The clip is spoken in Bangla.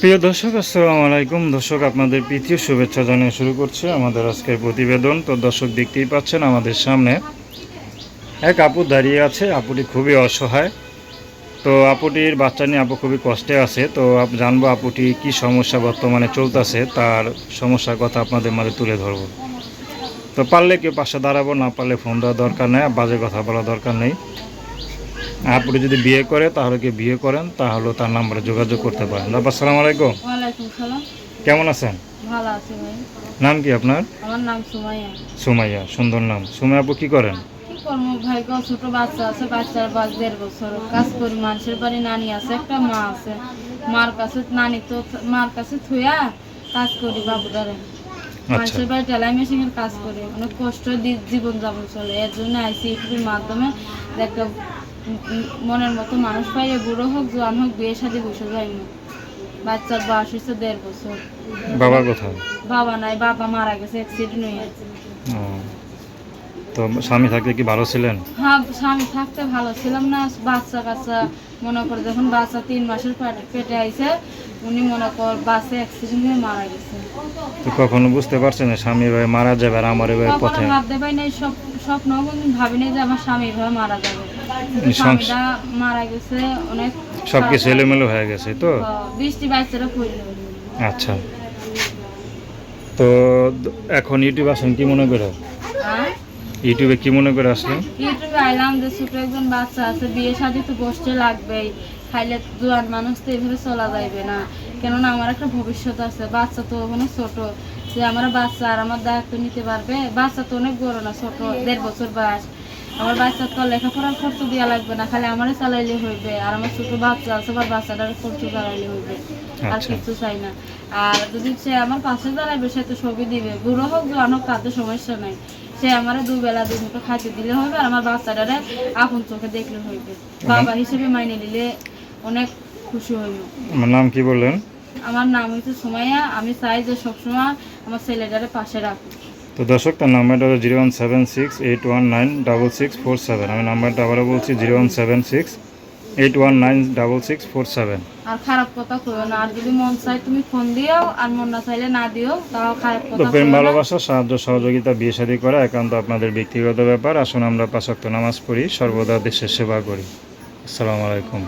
প্রিয় দর্শক, আসসালামু আলাইকুম। দর্শক, আপনাদের প্রীতীয় শুভেচ্ছা জানিয়ে শুরু করছে আমাদের আজকের প্রতিবেদন। তো দর্শক, দেখতেই পাচ্ছেন আমাদের সামনে এক আপু দাঁড়িয়ে আছে। আপুটি খুবই অসহায়। তো আপুটির বাচ্চা নিয়ে আপু খুবই কষ্টে আছে। তো জানব আপুটি কি সমস্যা বর্তমানে চলতেছে। তার সমস্যার কথা আপনাদের মাঝে তুলে ধরবো। তো পারলে কেউ পাশে দাঁড়াবো, না পারলে ফোন দেওয়ার দরকার নেই। বাজে কথা বলা দরকার নেই। আপুটি যদি বিয়ে করে তাহলে কি বিয়ে করেন? তাহলে তার নাম্বারে যোগাযোগ করতে পারেন। তারপর আসসালামু আলাইকুম। সালাম কেমন আছেন? ভালো আছি ভাই। নাম কি আপনার? আমার নাম সুমাইয়া। সুমাইয়া সুন্দর নাম। সুমাইয়া আপু কি করেন? ছোট বাচ্চা আছে বাচ্চার বয়স দেড় বছর। কাজ করি মানুষের বাড়ি নানি আছে একটা মা আছে। মার কাছে নানি তো মার কাছে থুয়া কাজ করি আচ্ছা। মানুষের বাড়ি টেলাই মেশিনের কাজ করি। অনেক কষ্ট জীবন যাপন চলে। এর জন্য আইসি ইউটিউবের মাধ্যমে একটা মনের মতো মানুষ পাই বুড়ো হোক জোয়ান হোক বিয়ে শাদি বসে যাই না বাচ্চার বয়স হচ্ছে দেড় বছর। বাবা কোথায় বাবা নাই বাবা মারা গেছে অ্যাক্সিডেন্ট হয়ে তো স্বামী থাকতে কি ভালো ছিলেন? হ্যাঁ স্বামী থাকতে ভালো ছিলাম না। বাচ্চা কাচ্চা মনে করে যখন বাচ্চা তিন মাসের পেটে আইছে উনি মনে কর বাসে অ্যাক্সিডেন্ট হয়ে মারা গেছে। তো কখনো বুঝতে পারছেন না স্বামী ভাই মারা যাবে আর আমার কখনো পথে? ভাবতে পারি নাই সব স্বপ্ন ভাবি নাই যে আমার স্বামী এভাবে মারা যাবে। মারা গেছে অনেক সব কিছু এলোমেলো হয়ে গেছে তো? বৃষ্টি বাচ্চারা আচ্ছা। তো এখন ইউটিউব আসেন কি মনে করে? হ্যাঁ? ইউটিউবে কি মনে করে আসলেন? ইউটিউবে আইলাম যে ছোট একজন বাচ্চা আছে বিয়ে শাদি তো বসতে লাগবেই। খাইলে জোয়ান মানুষ তো এভাবে চলা যাইবে না। কেননা আমার একটা ভবিষ্যৎ আছে বাচ্চা তো ওখানে ছোট। যে আমার বাচ্চা আর আমার দায়িত্ব নিতে পারবে বাচ্চা তো অনেক বড় না ছোট দেড় বছর বয়স। আমার বাচ্চা তো লেখাপড়ার খরচ দেওয়া লাগবে না খালি আমারই চালাইলে হইবে আর আমার ছোট বাচ্চা আছে আমার বাচ্চাটার খরচ চালাইলে হইবে আর আচ্ছা। কিছু চাই না। আর যদি সে আমার পাশে দাঁড়াবে সে তো সবই দিবে বুড়ো হোক জোয়ান হোক তাতে সমস্যা নাই। সে আমার দুবেলা দু মুখে খাইতে দিলে হবে আর আমার বাচ্চাটারে আপন চোখে দেখলে হইবে। বাবা হিসেবে মাইনে নিলে অনেক খুশি হইব। আমার নাম কি বললেন? আমার নাম হচ্ছে সুমাইয়া আমি চাই যে সবসময় আমার ছেলেটারে পাশে রাখুক। তো দর্শক তার নাম্বারটা হলো zero one seven six eight one nine double six four seven. আমি নাম্বারটা আবারও বলছি zero one seven six eight one nine double six four seven. আর খারাপ কথা কইও না আর যদি মন চাই তুমি ফোন দিও আর মন না চাইলে না দিও তাও খারাপ কথা প্রেম ভালোবাসা সাহায্য সহযোগিতা বিয়ে শাদী করা একান্ত আপনাদের ব্যক্তিগত ব্যাপার। আসুন আমরা পাশাক্ত নামাজ পড়ি সর্বদা দেশের সেবা করি। আসসালামু আলাইকুম।